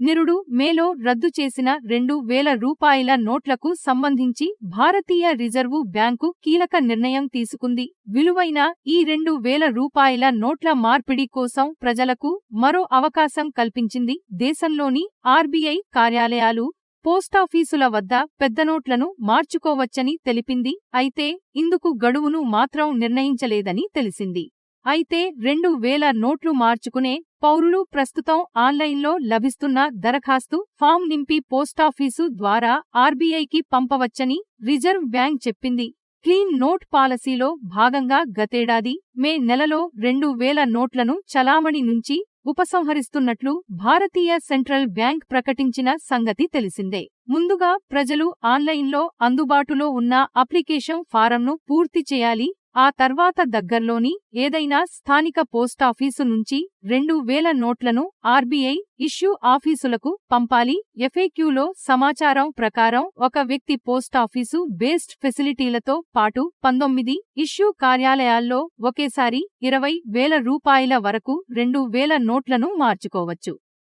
నిరుడు మేలో రద్దు చేసిన రెండు వేల రూపాయల నోట్లకు సంబంధించి భారతీయ రిజర్వు బ్యాంకు కీలక నిర్ణయం తీసుకుంది. విలువైన ఈ రెండు వేల రూపాయల నోట్ల మార్పిడి కోసం ప్రజలకు మరో అవకాశం కల్పించింది దేశంలోని ఆర్బీఐ కార్యాలయాలు. పోస్టాఫీసుల వద్ద పెద్ద నోట్లను మార్చుకోవచ్చని తెలిపింది. అయితే ఇందుకు గడువును మాత్రం నిర్ణయించలేదని తెలిసింది. అయితే రెండు వేల నోట్లు మార్చుకునే పౌరులు ప్రస్తుతం ఆన్లైన్లో లభిస్తున్న దరఖాస్తు ఫామ్ నింపి పోస్టాఫీసు ద్వారా ఆర్బీఐకి పంపవచ్చని రిజర్వ్ బ్యాంక్ చెప్పింది. క్లీన్ నోట్ పాలసీలో భాగంగా గతేడాది మే నెలలో రెండు వేల నోట్లను చలామణి నుంచి ఉపసంహరిస్తున్నట్లు భారతీయ సెంట్రల్ బ్యాంక్ ప్రకటించిన సంగతి తెలిసిందే. ముందుగా ప్రజలు ఆన్లైన్లో అందుబాటులో ఉన్న అప్లికేషన్ ఫారంను పూర్తి చేయాలి ఆ తర్వాత దగ్గర్లోని ఏదైనా స్థానిక పోస్టాఫీసు నుంచి రెండు వేల నోట్లను ఆర్బీఐ ఇష్యూ ఆఫీసులకు పంపాలి. ఎఫ్ఏక్యూలో సమాచారం ప్రకారం ఒక వ్యక్తి పోస్టాఫీసు బేస్డ్ ఫెసిలిటీలతో పాటు పంతొమ్మిది ఇష్యూ కార్యాలయాల్లో ఒకేసారి ఇరవై వేల రూపాయల వరకు రెండు వేల నోట్లను మార్చుకోవచ్చు.